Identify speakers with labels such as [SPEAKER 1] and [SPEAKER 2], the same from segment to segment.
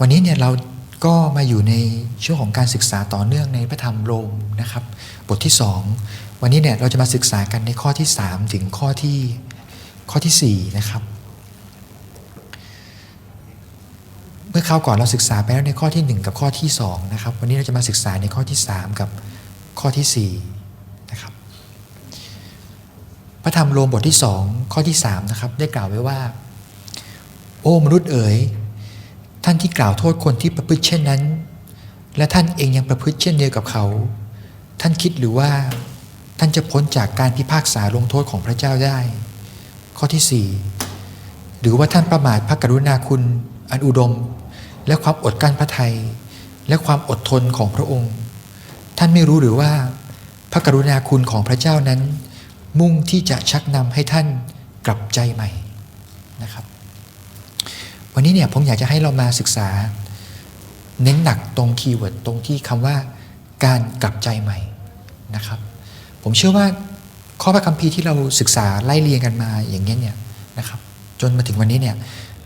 [SPEAKER 1] วันนี้เนี่ยเราก็มาอยู่ในช่วงของการศึกษาต่อเนื่องในพระธรรมโรมนะครับ บทที่ 2 วันนี้เนี่ยเราจะมาศึกษากันในข้อที่ 3 ถึงข้อที่ข้อทีสี่ 4 นะครับ เมื่อคราวก่อนเราศึกษาไปแล้วในข้อที่ 1 กับข้อที่ 2 นะครับ วันนี้เราจะมาศึกษาในข้อที่ 3 กับข้อที่ 4 นะครับ พระธรรมโรมบทที่ 2 ข้อที่ 3 นะครับ ได้กล่าวไว้ว่า โอ้มนุษย์เอ๋ย ท่านที่กล่าวโทษคนที่ประพฤติเช่นนั้น และท่านเองยังประพฤติเช่นเดียวกับเขา ท่านคิดหรือว่า ท่านจะพ้นจากการพิพากษาลงโทษของพระเจ้าได้ ข้อที่ 4 หรือว่าท่านประมาทพระกรุณาคุณ อันอุดม และความอดกั้นพระทัยและความอดทนของพระองค์ ท่านไม่รู้หรือว่า พระกรุณาคุณของพระเจ้านั้น มุ่งที่จะชักนำให้ท่านกลับใจใหม่ วันนี้เนี่ยผมอยากจะให้เรามาศึกษา เน้นหนักตรงคีย์เวิร์ดตรงที่คำว่าการกลับใจใหม่นะครับ ผมเชื่อว่าข้อพระคัมภีร์ที่เราศึกษาไล่เรียงกันมาอย่างเงี้ยเนี่ยนะครับ จนมาถึงวันนี้เนี่ย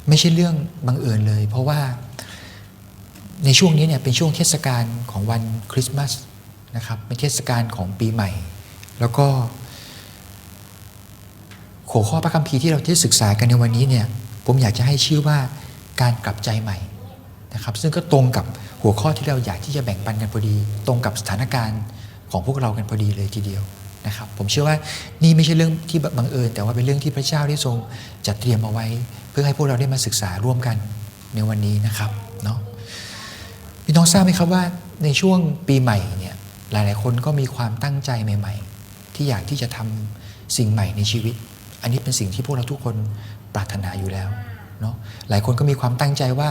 [SPEAKER 1] ไม่ใช่เรื่องบังเอิญเลย เพราะว่าในช่วงนี้เนี่ยเป็นช่วงเทศกาลของวันคริสต์มาสนะครับเป็นเทศกาลของปีใหม่ แล้วก็หัวข้อพระคัมภีร์ที่เราที่ศึกษากันในวันนี้เนี่ยผมอยากจะให้ชื่อว่า การกลับใจใหม่นะครับ ซึ่งก็ตรงกับหัวข้อที่เราอยากที่จะแบ่งปันกันพอดี ตรงกับสถานการณ์ของพวกเรากันพอดีเลยทีเดียวนะครับ ผมเชื่อว่านี่ไม่ใช่เรื่องที่บังเอิญ แต่ว่าเป็นเรื่องที่พระเจ้าได้ทรงจัดเตรียมเอาไว้ เพื่อให้พวกเราได้มาศึกษาร่วมกันในวันนี้นะครับเนาะพี่น้องทราบไหมครับว่าในช่วงปีใหม่เนี่ยหลาย ๆ คนก็มีความตั้งใจใหม่ ๆ ที่อยากที่จะทำสิ่งใหม่ในชีวิต อันนี้เป็นสิ่งที่พวกเราทุกคนปรารถนาอยู่แล้ว เนาะหลายคนก็มีความตั้งใจว่า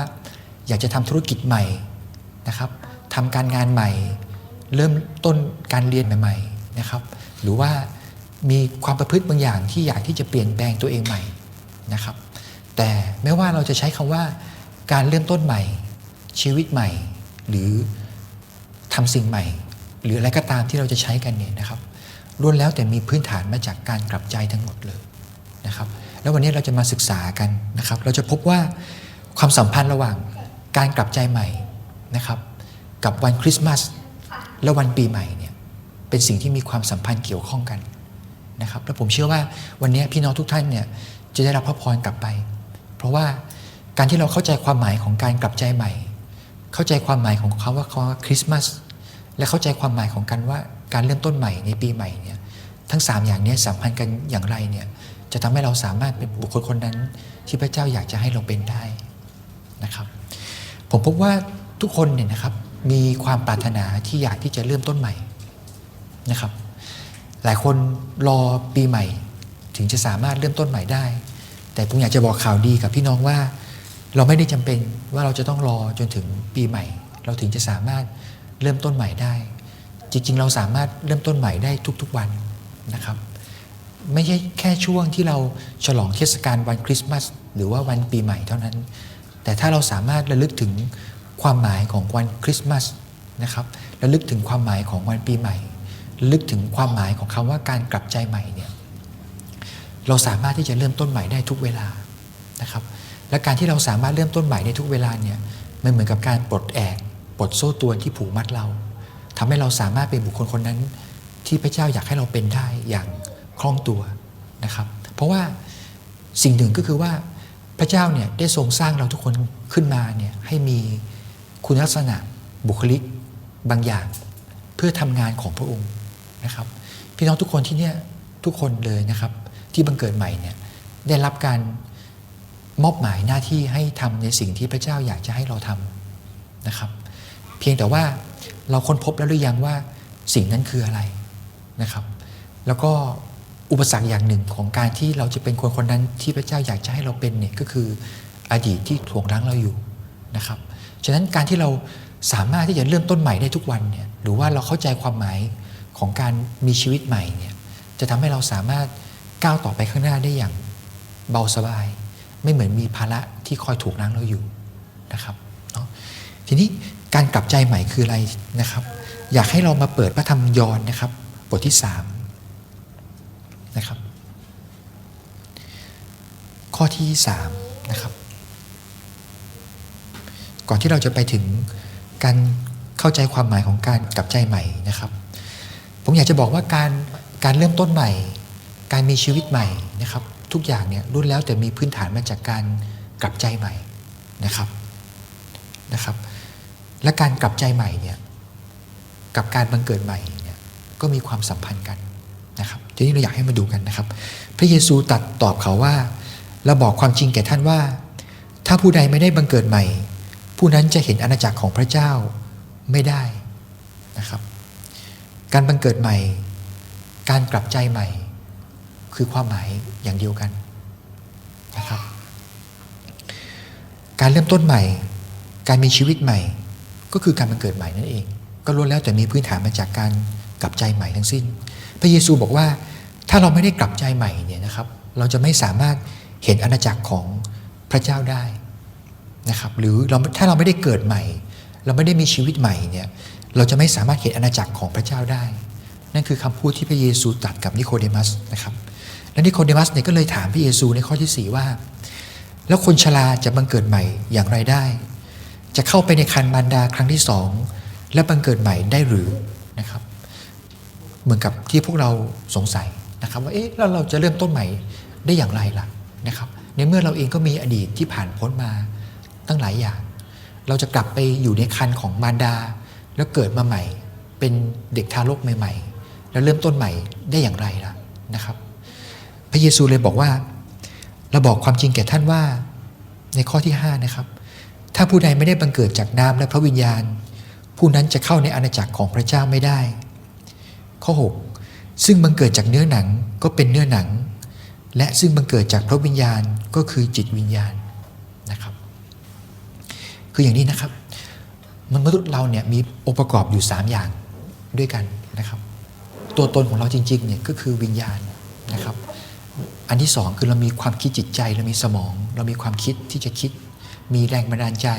[SPEAKER 1] อยากจะทำธุรกิจใหม่นะครับทำการงานใหม่ เริ่มต้นการเรียนใหม่ๆนะครับ หรือว่ามีความประพฤติบางอย่างที่อยากที่จะเปลี่ยนแปลงตัวเองใหม่นะครับ แต่ไม่ว่าเราจะใช้คำว่าการเริ่มต้นใหม่ ชีวิตใหม่ หรือทำสิ่งใหม่ หรืออะไรก็ตามที่เราจะใช้กันเนี่ยนะครับล้วนแล้วแต่มีพื้นฐานมาจากการกลับใจทั้งหมดเลยนะครับ แล้ววันนี้เราจะมาศึกษากันนะครับ เราจะพบว่าความสัมพันธ์ระหว่างการกลับใจใหม่นะครับ กับวันคริสต์มาสและวันปีใหม่เนี่ยเป็นสิ่งที่มีความสัมพันธ์เกี่ยวข้องกันนะครับ และผมเชื่อว่าวันนี้พี่น้องทุกท่านเนี่ยจะได้รับพระพรกลับไป เพราะว่าการที่เราเข้าใจความหมายของการกลับใจใหม่ เข้าใจความหมายของคำว่าคำว่าคริสต์มาสและเข้าใจความหมายของการว่าการเริ่มต้นใหม่ในปีใหม่เนี่ยทั้ง 3 อย่างนี้สัมพันธ์กันอย่างไรเนี่ย จะทำให้เราสามารถเป็นบุคคลคนนั้น ที่พระเจ้าอยากจะให้เราเป็นได้นะครับ ผมพบว่าทุกคนเนี่ยนะครับมีความปรารถนาที่อยากที่จะเริ่มต้นใหม่นะครับ หลายคนรอปีใหม่ ถึงจะสามารถเริ่มต้นใหม่ได้ แต่ผมอยากจะบอกข่าวดีกับพี่น้องว่า เราไม่ได้จำเป็นว่าเราจะต้องรอจนถึงปีใหม่ เราถึงจะสามารถเริ่มต้นใหม่ได้ จริงๆ เราสามารถเริ่มต้นใหม่ได้ทุกๆวันนะครับ ไม่ใช่แค่ช่วงที่เราฉลองเทศกาลวันคริสต์มาสหรือว่าวันปีใหม่เท่านั้น แต่ถ้าเราสามารถระลึกถึงความหมายของวันคริสต์มาสนะครับระลึกถึงความหมายของวันปีใหม่ระลึกถึงความหมายของคำว่าการกลับใจใหม่เนี่ยเราสามารถที่จะเริ่มต้นใหม่ได้ทุกเวลานะครับ และการที่เราสามารถเริ่มต้นใหม่ในทุกเวลาเนี่ยมันเหมือนกับการปลดแอกปลดโซ่ตรวนที่ผูกมัดเราทำให้เราสามารถเป็นบุคคลคนนั้นที่พระเจ้าอยากให้เราเป็นได้อย่าง คล่องตัวนะครับ เพราะว่าสิ่งหนึ่งก็คือว่าพระเจ้าเนี่ยได้ทรงสร้างเราทุกคนขึ้นมาเนี่ยให้มีคุณลักษณะบุคลิกบางอย่าง เพื่อทำงานของพระองค์นะครับ พี่น้องทุกคนที่เนี่ยทุกคนเลยนะครับ ที่บังเกิดใหม่เนี่ยได้รับการมอบหมายหน้าที่ให้ทำในสิ่งที่พระเจ้าอยากจะให้เราทำนะครับ เพียงแต่ว่าเราค้นพบแล้วหรือยังว่าสิ่งนั้นคืออะไรนะครับ แล้วก็ อุปสรรคอย่างหนึ่งของการที่เราจะเป็นคนคนนั้นที่พระเจ้าอยากจะให้เราเป็นเนี่ยก็คืออดีตที่ถ่วงรั้งเราอยู่นะครับ ฉะนั้นการที่เราสามารถที่จะเริ่มต้นใหม่ได้ทุกวันเนี่ยหรือว่าเราเข้าใจความหมายของการมีชีวิตใหม่เนี่ยจะทำให้เราสามารถก้าวต่อไปข้างหน้าได้อย่างเบาสบาย ไม่เหมือนมีภาระที่คอยถูกรั้งเราอยู่นะครับเนาะทีนี้การกลับใจใหม่คืออะไรนะครับ อยากให้เรามาเปิดพระธรรมยอห์นนะครับ บทที่สาม นะครับ ข้อที่สามนะครับ ก่อนที่เราจะไปถึงการเข้าใจความหมายของการกลับใจใหม่นะครับ ผมอยากจะบอกว่าการการเริ่มต้นใหม่ การมีชีวิตใหม่นะครับ ทุกอย่างเนี่ยรุ่นแล้วแต่มีพื้นฐานมาจากการกลับใจใหม่นะครับนะครับ และการกลับใจใหม่เนี่ยกับการบังเกิดใหม่เนี่ยก็มีความสัมพันธ์กัน นะครับทีนี้เราอยากให้มาดูกันนะครับ พระเยซูตัดตอบเขาว่า เราบอกความจริงแก่ท่านว่า ถ้าผู้ใดไม่ได้บังเกิดใหม่ ผู้นั้นจะเห็นอาณาจักรของพระเจ้าไม่ได้นะครับ การบังเกิดใหม่ การกลับใจใหม่ คือความหมายอย่างเดียวกันนะครับ การเริ่มต้นใหม่ การมีชีวิตใหม่ ก็คือการบังเกิดใหม่นั่นเอง ก็ล้วนแล้วแต่มีพื้นฐานมาจากการกลับใจใหม่ทั้งสิ้น พระเยซูบอกว่าถ้าเราไม่ได้กลับใจใหม่เนี่ยนะครับ เราจะไม่สามารถเห็นอาณาจักรของพระเจ้าได้นะครับ หรือเราถ้าเราไม่ได้เกิดใหม่ เราไม่ได้มีชีวิตใหม่เนี่ยเราจะไม่สามารถเห็นอาณาจักรของพระเจ้าได้ นั่นคือคำพูดที่พระเยซูตรัสกับนิโคเดมัสนะครับ และนิโคเดมัสเนี่ยก็เลยถามพระเยซูในข้อที่สี่ว่า แล้วคนชราจะบังเกิดใหม่อย่างไรได้ จะเข้าไปในคันมารดาครั้งที่สองและบังเกิดใหม่ได้หรือนะครับ เหมือนกับที่พวกเราสงสัยนะครับว่าเอ๊ะแล้วเราจะเริ่มต้นใหม่ได้อย่างไรล่ะนะครับในเมื่อเราเองก็มีอดีตที่ผ่านพ้นมาตั้งหลายอย่าง เราจะกลับไปอยู่ในคันของมารดา แล้วเกิดมาใหม่ เป็นเด็กทารกใหม่ ๆ แล้วเริ่มต้นใหม่ได้อย่างไรล่ะนะครับ พระเยซูเลยบอกว่า เราบอกความจริงแก่ท่านว่าในข้อที่ 5 นะครับ ถ้าผู้ใดไม่ได้บังเกิดจากน้ำและพระวิญญาณ ผู้นั้นจะเข้าในอาณาจักรของพระเจ้าไม่ได้ ข้อ 6 ซึ่งบังเกิดจากเนื้อหนังก็เป็นเนื้อหนัง และซึ่งบังเกิดจากพระวิญญาณก็คือจิตวิญญาณนะครับ คืออย่างนี้นะครับมนุษย์เราเนี่ยมีองค์ประกอบอยู่ 3 อย่างด้วยกันนะครับ ตัวตนของเราจริงๆเนี่ยก็คือวิญญาณนะครับ อันที่สองคือเรามีความคิดจิตใจเรามีสมอง เรามีความคิดที่จะคิด มีแรงบันดาลใจ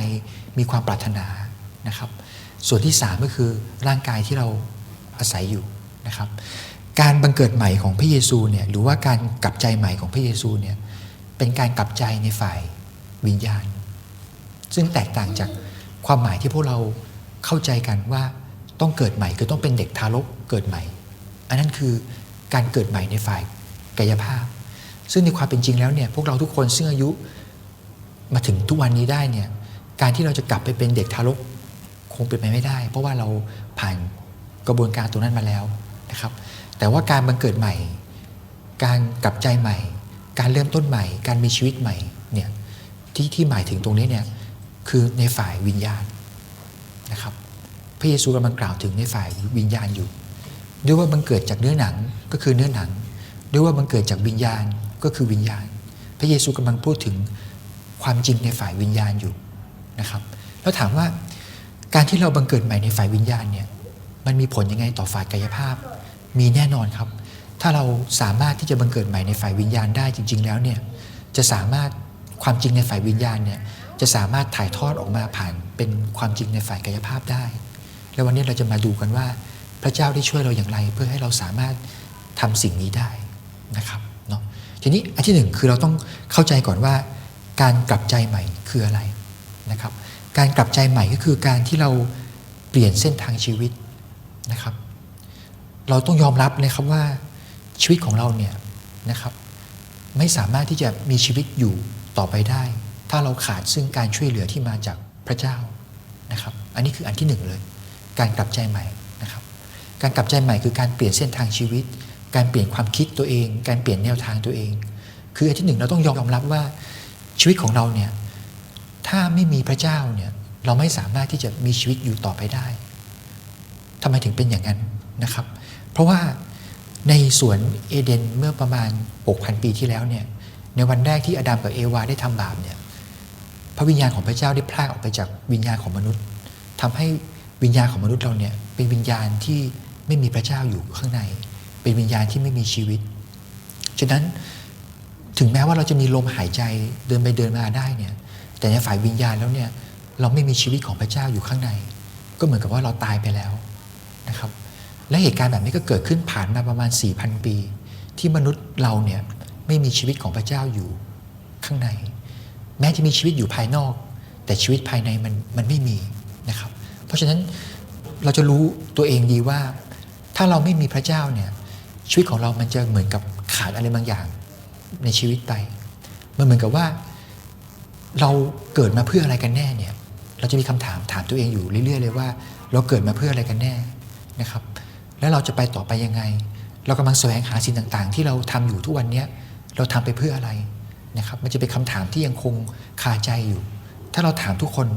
[SPEAKER 1] มีความปรารถนานะครับ ส่วนที่สามก็คือร่างกายที่เราอาศัยอยู่ นะครับ การบังเกิดใหม่ของพระเยซูเนี่ยหรือว่าการกลับใจใหม่ของพระเยซูเนี่ยเป็นการกลับใจในฝ่ายวิญญาณ ซึ่งแตกต่างจากความหมายที่พวกเราเข้าใจกันว่าต้องเกิดใหม่คือต้องเป็นเด็กทารกเกิดใหม่ อันนั้นคือการเกิดใหม่ในฝ่ายกายภาพ ซึ่งในความเป็นจริงแล้วเนี่ยพวกเราทุกคนซึ่งอายุมาถึงทุกวันนี้ได้เนี่ยการที่เราจะกลับไปเป็นเด็กทารกคงเป็นไปไม่ได้ เพราะว่าเราผ่านกระบวนการตรงนั้นมาแล้ว นะครับ แต่ว่าการบังเกิดใหม่ การกลับใจใหม่ การเริ่มต้นใหม่ การมีชีวิตใหม่เนี่ยที่ที่หมายถึงตรงนี้เนี่ยคือในฝ่ายวิญญาณนะครับ พระเยซูกำลังกล่าวถึงในฝ่ายวิญญาณอยู่ ด้วยว่าบังเกิดจากเนื้อหนังก็คือเนื้อหนัง ด้วยว่าบังเกิดจากวิญญาณก็คือวิญญาณ พระเยซูกำลังพูดถึงความจริงในฝ่ายวิญญาณอยู่นะครับแล้วถามว่าการที่เราบังเกิดใหม่ในฝ่ายวิญญาณเนี่ยมันมีผลยังไงต่อฝ่ายกายภาพ มีแน่นอนครับ ถ้าเราสามารถที่จะบังเกิดใหม่ในฝ่ายวิญญาณได้จริง ๆ แล้วเนี่ยจะสามารถความจริงในฝ่ายวิญญาณเนี่ยจะสามารถถ่ายทอดออกมาผ่านเป็นความจริงในฝ่ายกายภาพได้ แล้ววันนี้เราจะมาดูกันว่า พระเจ้าได้ช่วยเราอย่างไร เพื่อให้เราสามารถทำสิ่งนี้ได้นะครับเนาะทีนี้อันที่หนึ่งคือเราต้องเข้าใจก่อนว่า การกลับใจใหม่คืออะไรนะครับ การกลับใจใหม่ก็คือการที่เราเปลี่ยนเส้นทางชีวิตนะครับ เราต้องยอมรับนะครับว่าชีวิตของเราเนี่ยนะครับ ไม่สามารถที่จะมีชีวิตอยู่ต่อไปได้ ถ้าเราขาดซึ่งการช่วยเหลือที่มาจากพระเจ้านะครับ อันนี้คืออันที่หนึ่งเลย การกลับใจใหม่นะครับ การกลับใจใหม่คือการเปลี่ยนเส้นทางชีวิต การเปลี่ยนความคิดตัวเอง การเปลี่ยนแนวทางตัวเอง คืออันที่หนึ่งเราต้องยอมรับว่าชีวิตของเราเนี่ยถ้าไม่มีพระเจ้าเนี่ยเราไม่สามารถที่จะมีชีวิตอยู่ต่อไปได้ทำไมถึงเป็นอย่างนั้นนะครับ ราะว่าในสวนเอเดนเมื่อประมาณ 6,000 ปีที่แล้วเนี่ยในวันแรกที่อดัมกับเอวาได้ทำบาปเนี่ยพระวิญญาณของพระเจ้าได้พลากออกไปจากวิญญาณของมนุษย์ทำให้วิญญาณของมนุษย์เราเนี่ยเป็นวิญญาณที่ไม่มีพระเจ้าอยู่ข้างใน เป็นวิญญาณที่ไม่มีชีวิต ฉะนั้นถึงแม้ว่าเราจะมีลมหายใจเดินไปเดินมาได้เนี่ยแต่ในฝ่ายวิญญาณแล้วเนี่ยเราไม่มีชีวิตของพระเจ้าอยู่ข้างใน ก็เหมือนกับว่าเราตายไปแล้วนะครับ และเหตุการณ์แบบนี้ก็เกิดขึ้นผ่านมาประมาณ 4,000 ปี ที่มนุษย์เราเนี่ยไม่มีชีวิตของพระเจ้าอยู่ข้างใน แม้จะมีชีวิตอยู่ภายนอก แต่ชีวิตภายในมันมันไม่มีนะครับ เพราะฉะนั้นเราจะรู้ตัวเองดีว่า ถ้าเราไม่มีพระเจ้าเนี่ยชีวิตของเรามันจะเหมือนกับขาดอะไรบางอย่างในชีวิตไป มันเหมือนกับว่า เราเกิดมาเพื่ออะไรกันแน่เนี่ยเราจะมีคำถามถามตัวเองอยู่เรื่อยๆเลยว่า เราเกิดมาเพื่ออะไรกันแน่นะครับ แล้วเราจะไปต่อไปยังไง เรากำลังแสวงหาสิ่งต่างๆ ที่เราทำอยู่ทุกวันนี้เราทำไปเพื่ออะไรนะครับ มันจะเป็นคำถามที่ยังคงคาใจอยู่ ถ้าเราถามทุกคน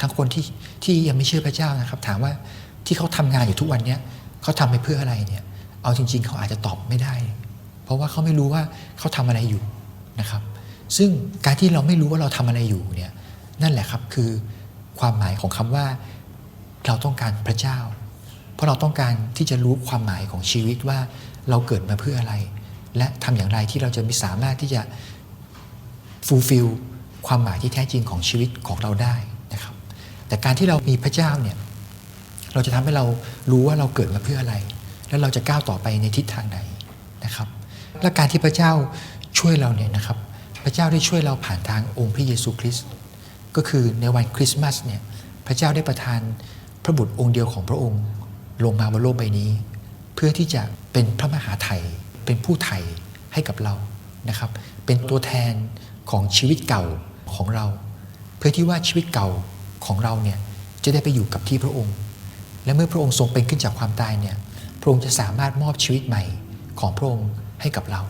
[SPEAKER 1] ทั้งคนที่ที่ยังไม่เชื่อพระเจ้านะครับ ถามว่าที่เขาทำงานอยู่ทุกวันนี้เขาทำไปเพื่ออะไรเนี่ย เอาจริง ๆ เขาอาจจะตอบไม่ได้ เพราะว่าเขาไม่รู้ว่าเขาทำอะไรอยู่นะครับ ซึ่งการที่เราไม่รู้ว่าเราทำอะไรอยู่เนี่ยนั่นแหละครับคือความหมายของคำว่าเราต้องการพระเจ้า เพราะเราต้องการที่จะรู้ความหมายของชีวิตว่าเราเกิดมาเพื่ออะไร และทำอย่างไรที่เราจะมีสามารถที่จะฟูลฟิลความหมายที่แท้จริงของชีวิตของเราได้นะครับ แต่การที่เรามีพระเจ้าเนี่ยเราจะทำให้เรารู้ว่าเราเกิดมาเพื่ออะไร แล้วเราจะก้าวต่อไปในทิศทางไหนนะครับ และการที่พระเจ้าช่วยเราเนี่ยนะครับ พระเจ้าได้ช่วยเราผ่านทางองค์พระเยซูคริสต์ก็คือในวันคริสต์มาสเนี่ยพระเจ้าได้ประทานพระบุตรองค์เดียวของพระองค์ ลงมาบนโลกใบนี้ เพื่อที่จะเป็นพระมหาไถ่เป็นผู้ไถ่ให้กับเรานะครับ เป็นตัวแทนของชีวิตเก่าของเรา เพื่อที่ว่าชีวิตเก่าของเราเนี่ยจะได้ไปอยู่กับที่พระองค์ และเมื่อพระองค์ทรงเป็นขึ้นจากความตายเนี่ยพระองค์จะสามารถมอบชีวิตใหม่ของพระองค์ให้กับเรา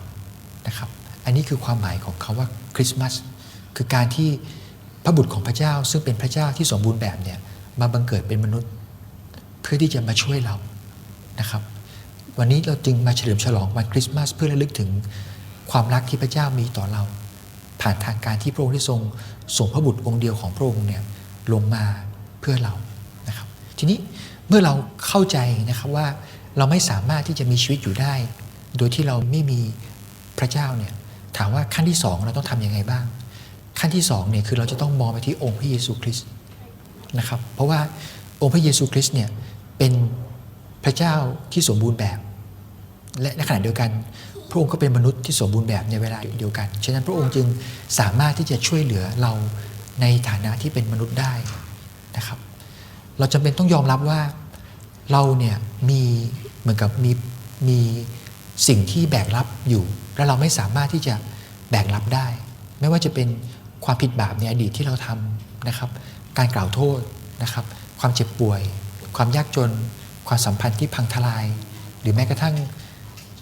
[SPEAKER 1] นะครับ อันนี้คือความหมายของคาว่าคริสต์มาสคือการที่พระบุตรของพระเจ้าซึ่งเป็นพระเจ้าที่สมบูรณ์แบบเนี่ยมาบังเกิดเป็นมนุษย์ พื่อที่จะมาช่วยเรานะครับ วันนี้เราจึงมาเฉลิมฉลองวันคริสต์มาสเพื่อระลึกถึงความรักที่พระเจ้ามีต่อเรา ผ่านทางการที่พระองค์ได้ทรงส่งพระบุตรองค์เดียวของพระองค์เนี่ยลงมาเพื่อเรานะครับ ทีนี้เมื่อเราเข้าใจนะครับว่าเราไม่สามารถที่จะมีชีวิตอยู่ได้ โดยที่เราไม่มีพระเจ้าเนี่ยถามว่าขั้นที่สองเราต้องทำยังไงบ้าง ขั้นที่สองเนี่ยคือเราจะต้องมองไปที่องค์พระเยซูคริสต์นะครับ เพราะว่าองค์พระเยซูคริสต์เนี่ย เป็นพระเจ้าที่สมบูรณ์แบบ และในขณะเดียวกัน พระองค์ก็เป็นมนุษย์ที่สมบูรณ์แบบในเวลาเดียวกัน ฉะนั้นพระองค์จึงสามารถที่จะช่วยเหลือเราในฐานะที่เป็นมนุษย์ได้นะครับ เราจำเป็นต้องยอมรับว่าเราเนี่ยมีเหมือนกับมีมีสิ่งที่แบกรับอยู่ และเราไม่สามารถที่จะแบกรับได้ ไม่ว่าจะเป็นความผิดบาปในอดีตที่เราทำนะครับ การกล่าวโทษนะครับ ความเจ็บป่วย ความยากจน ความสัมพันธ์ที่พังทลาย หรือแม้กระทั่ง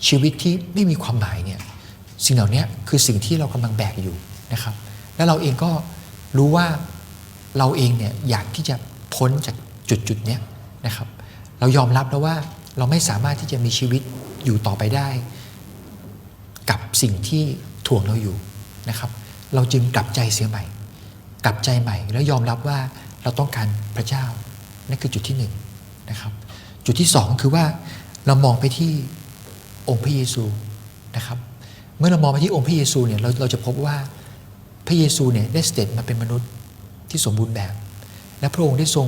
[SPEAKER 1] ชีวิตที่ไม่มีความหมายเนี่ยสิ่งเหล่านี้คือสิ่งที่เรากำลังแบกอยู่นะครับ แล้วเราเองก็รู้ว่าเราเองเนี่ยอยากที่จะพ้นจากจุดจุดนี้นะครับ เรายอมรับแล้วว่าเราไม่สามารถที่จะมีชีวิตอยู่ต่อไปได้ กับสิ่งที่ถ่วงเราอยู่นะครับ เราจึงกลับใจเสียใหม่ กลับใจใหม่แล้วยอมรับว่าเราต้องการพระเจ้า นั่นคือจุดที่หนึ่งนะครับจุดที่สองคือว่าเรามองไปที่องค์พระเยซูนะครับเมื่อเรามองไปที่องค์พระเยซูเนี่ยเราเราจะพบว่าพระเยซูเนี่ยได้เสด็จมาเป็นมนุษย์ที่สมบูรณ์แบบ และพระองค์ได้ทรง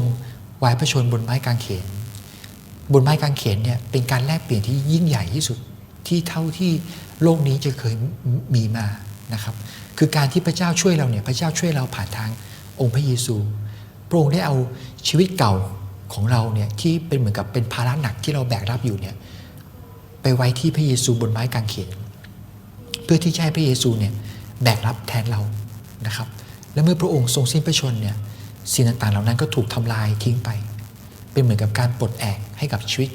[SPEAKER 1] วายพระชนบนไม้กางเขน บนไม้กางเขนเนี่ยเป็นการแลกเปลี่ยนที่ยิ่งใหญ่ที่สุดที่เท่าที่โลกนี้จะเคยมีมานะครับ คือการที่พระเจ้าช่วยเราเนี่ยพระเจ้าช่วยเราผ่านทางองค์พระเยซู พระองค์ได้เอาชีวิตเก่าของเราเนี่ยที่เป็นเหมือนกับเป็นภาระหนักที่เราแบกรับอยู่เนี่ยไปไว้ที่พระเยซูบนไม้กางเขนเพื่อที่จะให้พระเยซูเนี่ยแบกรับแทนเรานะครับ และเมื่อพระองค์ทรงสิ้นพระชนเนี่ยสิ่งต่างๆเหล่านั้นก็ถูกทำลายทิ้งไป เป็นเหมือนกับการปลดแอกให้กับชีวิต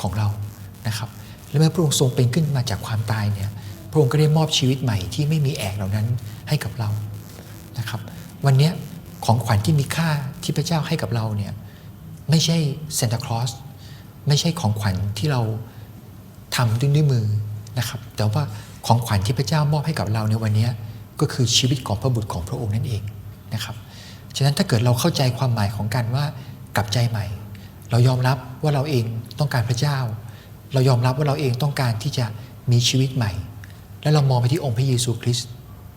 [SPEAKER 1] ของเรานะครับ และเมื่อพระองค์ทรงเป็นขึ้นมาจากความตายเนี่ยพระองค์ก็ได้มอบชีวิตใหม่ที่ไม่มีแอกเหล่านั้นให้กับเรานะครับ วันนี้ ของขวัญที่มีค่าที่พระเจ้าให้กับเราเนี่ยไม่ใช่เซนตาคลอสไม่ใช่ของขวัญที่เราทำด้วยมือนะครับ แต่ว่าของขวัญที่พระเจ้ามอบให้กับเราในวันนี้ก็คือชีวิตของพระบุตรของพระองค์นั่นเองนะครับฉะนั้นถ้าเกิดเราเข้าใจความหมายของการว่ากลับใจใหม่ เรายอมรับว่าเราเองต้องการพระเจ้า เรายอมรับว่าเราเองต้องการที่จะมีชีวิตใหม่ และเรามองไปที่องค์พระเยซูคริสต์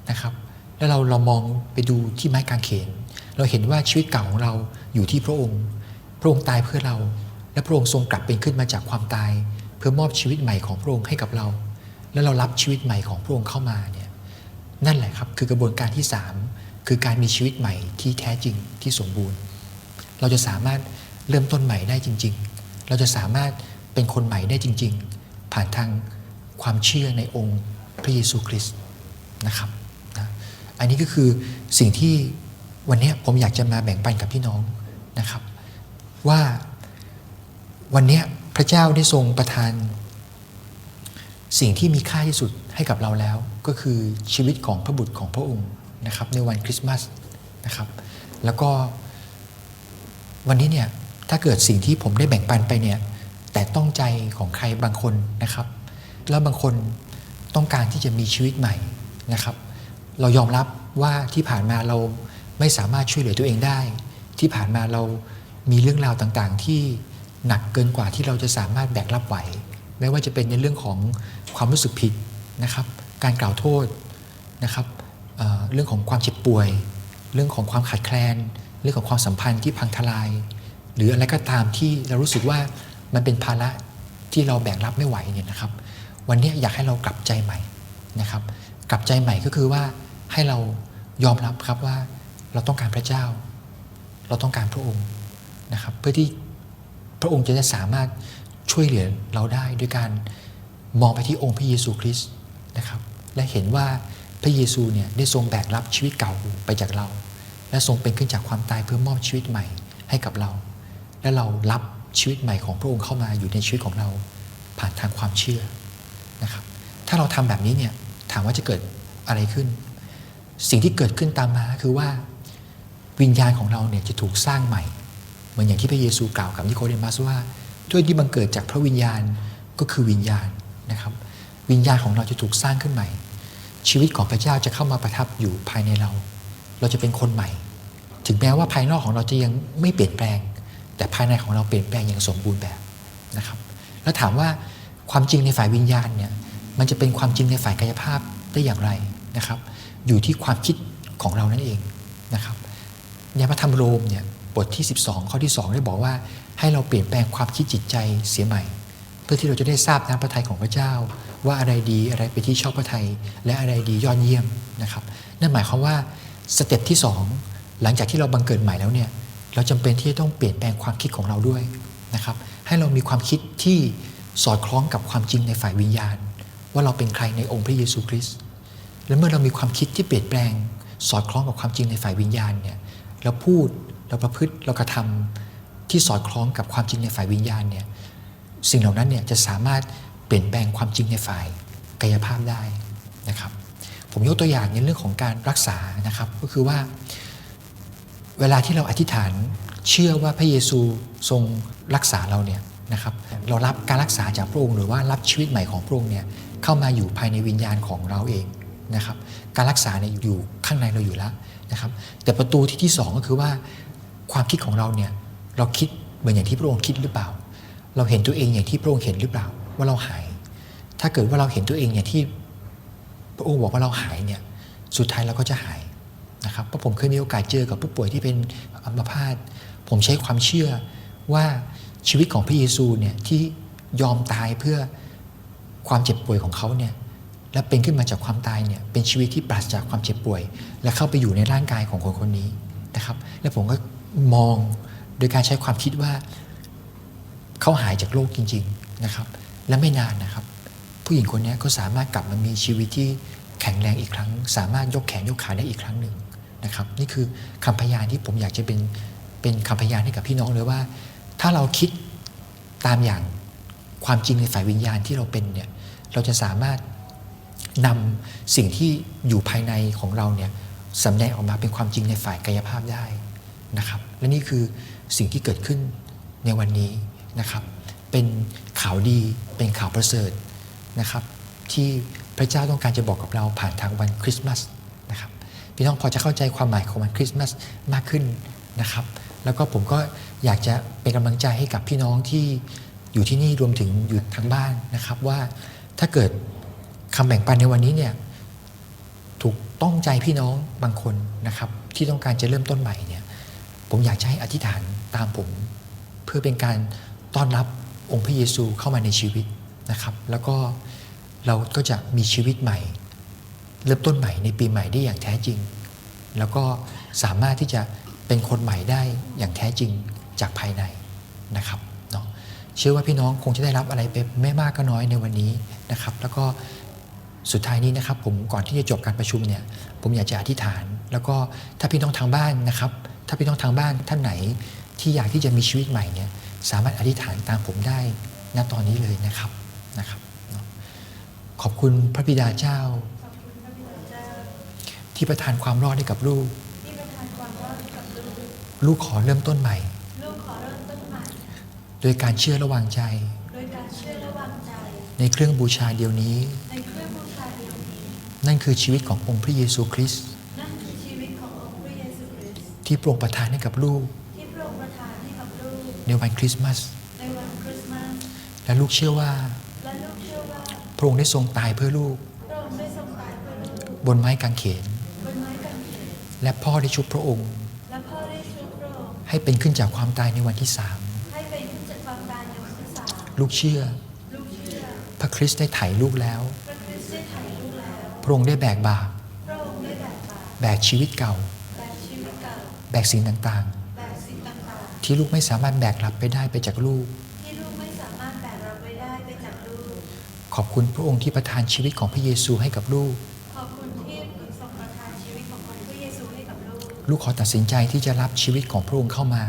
[SPEAKER 1] นะครับ แล้วเราเรามองไปดูที่ไม้กางเขน เราเห็นว่าชีวิตเก่าของเราอยู่ที่พระองค์ พระองค์ตายเพื่อเรา และพระองค์ทรงกลับเป็นขึ้นมาจากความตาย เพื่อมอบชีวิตใหม่ของพระองค์ให้กับเรา และเรารับชีวิตใหม่ของพระองค์เข้ามาเนี่ยนั่นแหละครับคือกระบวนการที่ 3 คือการมีชีวิตใหม่ที่แท้จริงที่สมบูรณ์ เราจะสามารถเริ่มต้นใหม่ได้จริง ๆ เราจะสามารถเป็นคนใหม่ได้จริง ๆ ผ่านทางความเชื่อในองค์พระเยซูคริสต์นะครับนะอันนี้ก็คือสิ่งที่ วันนี้ผมอยากจะมาแบ่งปันกับพี่น้องนะครับ ว่าวันนี้พระเจ้าได้ทรงประทาน สิ่งที่มีค่าที่สุดให้กับเราแล้ว ก็คือชีวิตของพระบุตรของพระองค์นะครับ ในวันคริสต์มาสนะครับ แล้วก็วันนี้เนี่ยถ้าเกิดสิ่งที่ผมได้แบ่งปันไปเนี่ยแต่ต้องใจของใครบางคนนะครับ แล้วบางคนต้องการที่จะมีชีวิตใหม่นะครับ เรายอมรับว่าที่ผ่านมาเรา ไม่สามารถช่วยเหลือตัวเองได้ ที่ผ่านมาเรามีเรื่องราวต่างๆ ที่หนักเกินกว่าที่เราจะสามารถแบกรับไหวไม่ว่าจะเป็นในเรื่องของความรู้สึกผิดนะครับ การกล่าวโทษนะครับเเรื่องของความเจ็บป่วย เรื่องของความขาดแคลน เรื่องของความสัมพันธ์ที่พังทลาย หรืออะไรก็ตามที่เรารู้สึกว่ามันเป็นภาระที่เราแบกรับไม่ไหวเนี่ยนะครับ วันนี้อยากให้เรากลับใจใหม่นะครับ กลับใจใหม่ก็คือว่าให้เรายอมรับครับว่า เราต้องการพระเจ้า เราต้องการพระองค์นะครับ เพื่อที่พระองค์จะได้สามารถช่วยเหลือเราได้ด้วยการมองไปที่องค์พระเยซูคริสต์นะครับ และเห็นว่าพระเยซูเนี่ยได้ทรงแบกรับชีวิตเก่าไปจากเรา และทรงเป็นขึ้นจากความตายเพื่อมอบชีวิตใหม่ให้กับเรา และเรารับชีวิตใหม่ของพระองค์เข้ามาอยู่ในชีวิตของเรา ผ่านทางความเชื่อนะครับ ถ้าเราทำแบบนี้เนี่ยถามว่าจะเกิดอะไรขึ้น สิ่งที่เกิดขึ้นตามมาคือว่า วิญญาณของเราเนี่ยจะถูกสร้างใหม่ เหมือนอย่างที่พระเยซูกล่าวกับนิโคเดมัสว่าด้วยที่บังเกิดจากพระวิญญาณก็คือวิญญาณนะครับ วิญญาณของเราจะถูกสร้างขึ้นใหม่ ชีวิตของพระเจ้าจะเข้ามาประทับอยู่ภายในเรา เราจะเป็นคนใหม่ ถึงแม้ว่าภายนอกของเราจะยังไม่เปลี่ยนแปลง แต่ภายในของเราเปลี่ยนแปลงอย่างสมบูรณ์แบบนะครับ แล้วถามว่าความจริงในฝ่ายวิญญาณเนี่ยมันจะเป็นความจริงในฝ่ายกายภาพได้อย่างไรนะครับ อยู่ที่ความคิดของเรานั่นเองนะครับ ในพระธรรมโรมเนี่ยบทที่ 12 ข้อที่ 2 ได้บอกว่าให้เราเปลี่ยนแปลงความคิดจิตใจเสียใหม่ เพื่อที่เราจะได้ทราบน้ำพระทัยของพระเจ้า ว่าอะไรดีอะไรไปนที่ชอบพระทัยและอะไรดียอดเยี่ยมนะครับนั่นหมายความว่าสเต็ปที่ 2 หลังจากที่เราบังเกิดใหม่แล้วเนี่ยเราจำเป็นที่จะต้องเปลี่ยนแปลงความคิดของเราด้วยนะครับให้เรามีความคิดที่สอดคล้องกับความจริงในฝ่ายวิญญาณ ว่าเราเป็นใครในองค์พระเยซูคริสต์และเมื่อเรามีความคิดที่เปลี่ยนแปลง สอดคล้องกับความจริงในฝ่ายวิญญาณเนี่ย เราพูดเราประพฤติเรากระทำที่สอดคล้องกับความจริงในฝ่ายวิญญาณเนี่ยสิ่งเหล่านั้นเนี่ยจะสามารถเปลี่ยนแปลงความจริงในฝ่ายกายภาพได้นะครับ ผมยกตัวอย่างในเรื่องของการรักษานะครับ ก็คือว่า เวลาที่เราอธิษฐานเชื่อว่าพระเยซูทรงรักษาเราเนี่ยนะครับเรารับการรักษาจากพระองค์หรือว่ารับชีวิตใหม่ของพระองค์เนี่ยเข้ามาอยู่ภายในวิญญาณของเราเองนะครับ การรักษาเนี่ยอยู่ข้างในเราอยู่แล้ว นะครับแต่ประตูที่ที่สองก็คือว่าความคิดของเราเนี่ยเราคิดเหมือนอย่างที่พระองค์คิดหรือเปล่า เราเห็นตัวเองอย่างที่พระองค์เห็นหรือเปล่าว่าเราหาย ถ้าเกิดว่าเราเห็นตัวเองอย่างที่พระองค์บอกว่าเราหายเนี่ยสุดท้ายเราก็จะหายนะครับเพราะผมเคยมีโอกาสเจอกับผู้ป่วยที่เป็นอัมพาตผมใช้ความเชื่อว่าชีวิตของพระเยซูเนี่ยที่ยอมตายเพื่อความเจ็บป่วยของเขาเนี่ย และเป็นขึ้นมาจากความตายเนี่ยเป็นชีวิตที่ปราศจากความเจ็บป่วย และเข้าไปอยู่ในร่างกายของคนคนนี้นะครับ และผมก็มองโดยการใช้ความคิดว่าเขาหายจากโรคจริง ๆนะครับ และไม่นานนะครับ ผู้หญิงคนนี้ก็สามารถกลับมามีชีวิตที่แข็งแรงอีกครั้ง สามารถยกแขนยกขาได้อีกครั้งหนึ่งนะครับ นี่คือคำพยานที่ผมอยากจะเป็นเป็นคำพยานให้กับพี่น้องเลยว่า ถ้าเราคิดตามอย่างความจริงในฝ่ายวิญญาณที่เราเป็นเนี่ยเราจะสามารถ นำสิ่งที่อยู่ภายในของเราเนี่ยสำแดงออกมาเป็นความจริงในฝ่ายกายภาพได้นะครับ และนี่คือสิ่งที่เกิดขึ้นในวันนี้นะครับ เป็นข่าวดีเป็นข่าวประเสริฐนะครับ ที่พระเจ้าต้องการจะบอกกับเราผ่านทางวันคริสต์มาสนะครับพี่น้องพอจะเข้าใจความหมายของวันคริสต์มาสมากขึ้นนะครับ แล้วก็ผมก็อยากจะเป็นกำลังใจให้กับพี่น้องที่อยู่ที่นี่รวมถึงอยู่ทางบ้านนะครับว่าถ้าเกิด คำแบ่งปันในวันนี้เนี่ยถูกต้องใจพี่น้องบางคนนะครับ ที่ต้องการจะเริ่มต้นใหม่เนี่ยผมอยากจะให้อธิษฐานตามผม เพื่อเป็นการต้อนรับองค์พระเยซูเข้ามาในชีวิตนะครับ แล้วก็เราก็จะมีชีวิตใหม่ เริ่มต้นใหม่ในปีใหม่ได้อย่างแท้จริง แล้วก็สามารถที่จะเป็นคนใหม่ได้อย่างแท้จริงจากภายในนะครับเนาะเชื่อว่าพี่น้องคงจะได้รับอะไรไปไม่มากก็น้อยในวันนี้นะครับ แล้วก็ สุดท้ายนี้นะครับผมก่อนที่จะจบการประชุมเนี่ยผมอยากจะอธิษฐาน แล้วก็ถ้าพี่น้องทางบ้านนะครับ ถ้าพี่น้องทางบ้านท่านไหนที่อยากที่จะมีชีวิตใหม่เนี่ยสามารถอธิษฐานตามผมได้ณตอนนี้เลยนะครับนะครับเนาะขอบคุณพระบิดาเจ้า
[SPEAKER 2] ขอบคุณพระบิดาเจ้า
[SPEAKER 1] ที่ประทานความรอดให้กับลูก
[SPEAKER 2] ที่ประทานความรอดให้กับลูก
[SPEAKER 1] ลูกขอเริ่มต้นใหม่
[SPEAKER 2] ลูกขอเริ่มต้นใหม่
[SPEAKER 1] โดยการเชื่อระวางใจ
[SPEAKER 2] โดยการเชื่อและวางใจ
[SPEAKER 1] ในเครื่องบูชาเดียวนี้
[SPEAKER 2] ในเครื่องบูชาเดียวนี้
[SPEAKER 1] นั่นคือชีวิตขององค์พระเยซูคริสต์
[SPEAKER 2] นั่นคือชีวิตขององค์พระเยซูคริสต์
[SPEAKER 1] ที่พระองค์ประทานให้กับลูก
[SPEAKER 2] ที่พระองค์ประทานให้กับลูก
[SPEAKER 1] ในวันคริสต์มาส
[SPEAKER 2] ในวันคริสต์มาส
[SPEAKER 1] และลูกเชื่อว่า
[SPEAKER 2] และลูกเชื่อว่า
[SPEAKER 1] พระองค์ได้ทรงตายเพื่อลูก
[SPEAKER 2] พระองค์ได้ทรงตายเพื่อลูก
[SPEAKER 1] บนไม้กางเขน
[SPEAKER 2] บนไม้กางเขน
[SPEAKER 1] และพ่อได้ชุบพระองค์
[SPEAKER 2] และพ่อได้ชุบพระองค์
[SPEAKER 1] ให้เป็นขึ้นจากความตายในวันที่สาม
[SPEAKER 2] ให้ไปขึ้นจากความตายในวันที่สาม
[SPEAKER 1] ลูกเชื่อ
[SPEAKER 2] ลูกเชื่อ
[SPEAKER 1] พระคริสต์ได้ไถ่ลูกแล้ว
[SPEAKER 2] พระ
[SPEAKER 1] องค์ได้แบกบาป
[SPEAKER 2] พระองค์ได้แบกบาป
[SPEAKER 1] แบกชีวิตเก่า
[SPEAKER 2] แบกชีวิตเก่า
[SPEAKER 1] แบกสิ่งต่าง
[SPEAKER 2] แบกสิ่งต่างๆ
[SPEAKER 1] ๆที่ลูกไม่สามารถแบกรับไปได้ไปจากลูก
[SPEAKER 2] ที่ลูกไม่สามารถแบกรับไว้ได้ไปจากลูก
[SPEAKER 1] ขอบคุณพระองค์ที่ประทานชีวิตของพระเยซูให้กับลูก
[SPEAKER 2] ขอบคุณที่ทรงประทานชีวิตขององค์พระเยซูให้กับลูก
[SPEAKER 1] ลูกขอตัดสินใจที่จะรับชีวิตของพระองค์เข้ามา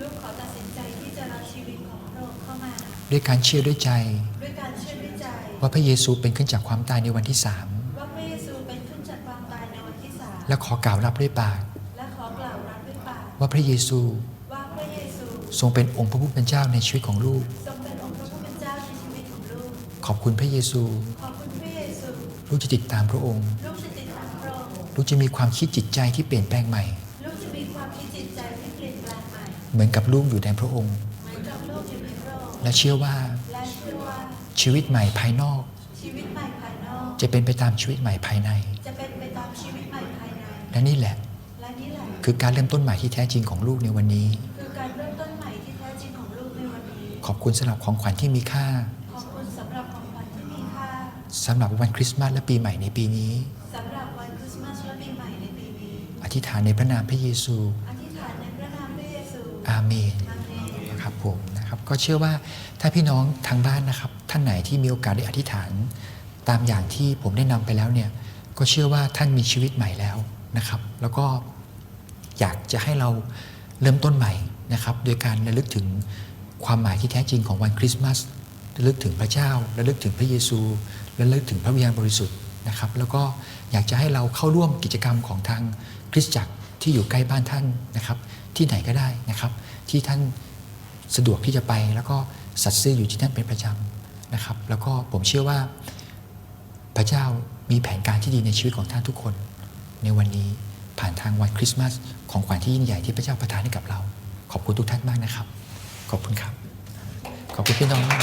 [SPEAKER 2] ลูกขอตัดสินใจที่จะรับชีวิตของพระองค์เข้ามา
[SPEAKER 1] ด้วยการเชื่อด้วยใจ
[SPEAKER 2] ด้วยการเชื่อด้วยใจ
[SPEAKER 1] ว่าพระเยซูเป็นขึ้นจากความตายในวันที่สาม และขอกล่าวรับด้วยปาก
[SPEAKER 2] และขอกล่าวรับด้วยปาก
[SPEAKER 1] ว่าพระเยซู
[SPEAKER 2] ว่าพระเยซู
[SPEAKER 1] ทรงเป็นองค์พระผู้เป็นเจ้าในชีวิตของลูก
[SPEAKER 2] ทรงเป็นองค์พระผู้เป็นเจ้าในชีวิตของลูก
[SPEAKER 1] ขอบคุณพระเยซู
[SPEAKER 2] ขอบคุณพระเยซู
[SPEAKER 1] ลูกจะติดตามพระองค์
[SPEAKER 2] ลูกจะติดตามพระองค์
[SPEAKER 1] ลูกจะมีความคิดจิตใจที่เปลี่ยนแปลงใหม่
[SPEAKER 2] ลูกจะมีความคิดจิตใจที่เปลี่ยนแปลงใหม่
[SPEAKER 1] เหมือนกับลูกอยู่ในพระองค์
[SPEAKER 2] เหมือนกับลูกอยู่ในพระองค์
[SPEAKER 1] และเชื่อว่า
[SPEAKER 2] และเชื่อว่า
[SPEAKER 1] ชีวิตใหม่ภายนอก
[SPEAKER 2] ชีวิตใหม่ภายนอก จะเป็นไปตามชีวิตใหม่ภายใน
[SPEAKER 1] และนี่แหละ
[SPEAKER 2] และนี่แหละ
[SPEAKER 1] คือการเริ่มต้นใหม่ที่แท้จริงของลูกในวันนี้
[SPEAKER 2] คือการเริ่มต้นใหม่ที่แท้จริงของลูกในวันนี้
[SPEAKER 1] ขอบคุณสำหรับของขวัญที่มีค่า
[SPEAKER 2] ขอบคุณสำหรับของขวัญที่มีค่า
[SPEAKER 1] สำหรับวันคริสต์มาสและปีใหม่ในปีนี้
[SPEAKER 2] สำหรับวันคริสต์มาสและปีใหม่ในปีนี้
[SPEAKER 1] อธิษฐานในพระนามพระเยซู
[SPEAKER 2] อธิษฐานในพระนามพระเยซู
[SPEAKER 1] อาเมน
[SPEAKER 2] อาเมน
[SPEAKER 1] นะครับผมนะครับก็เชื่อว่าถ้าพี่น้องทางบ้านนะครับ ท่านไหนที่มีโอกาสได้อธิษฐาน ตามอย่างที่ผมได้นำไปแล้วเนี่ยก็เชื่อว่าท่านมีชีวิตใหม่แล้ว นะครับ แล้วก็อยากจะให้เราเริ่มต้นใหม่นะครับ โดยการระลึกถึงความหมายที่แท้จริงของวันคริสต์มาสระลึกถึงพระเจ้าระลึกถึงพระเยซูระลึกถึงพระวิญญาณบริสุทธิ์นะครับ แล้วก็อยากจะให้เราเข้าร่วมกิจกรรมของทางคริสตจักรที่อยู่ใกล้บ้านท่านนะครับ ที่ไหนก็ได้นะครับ ที่ท่านสะดวกที่จะไป แล้วก็สัตย์ซื่ออยู่ที่นั่นเป็นประจำนะครับ แล้วก็ผมเชื่อว่าพระเจ้ามีแผนการที่ดีในชีวิตของท่านทุกคน ในวันนี้ผ่านทางวันคริสต์มาสของขวัญที่ยิ่งใหญ่ที่พระเจ้าประทานให้กับเรา ขอบคุณทุกท่านมากนะครับ ขอบคุณครับ ขอบคุณพี่น้องมาก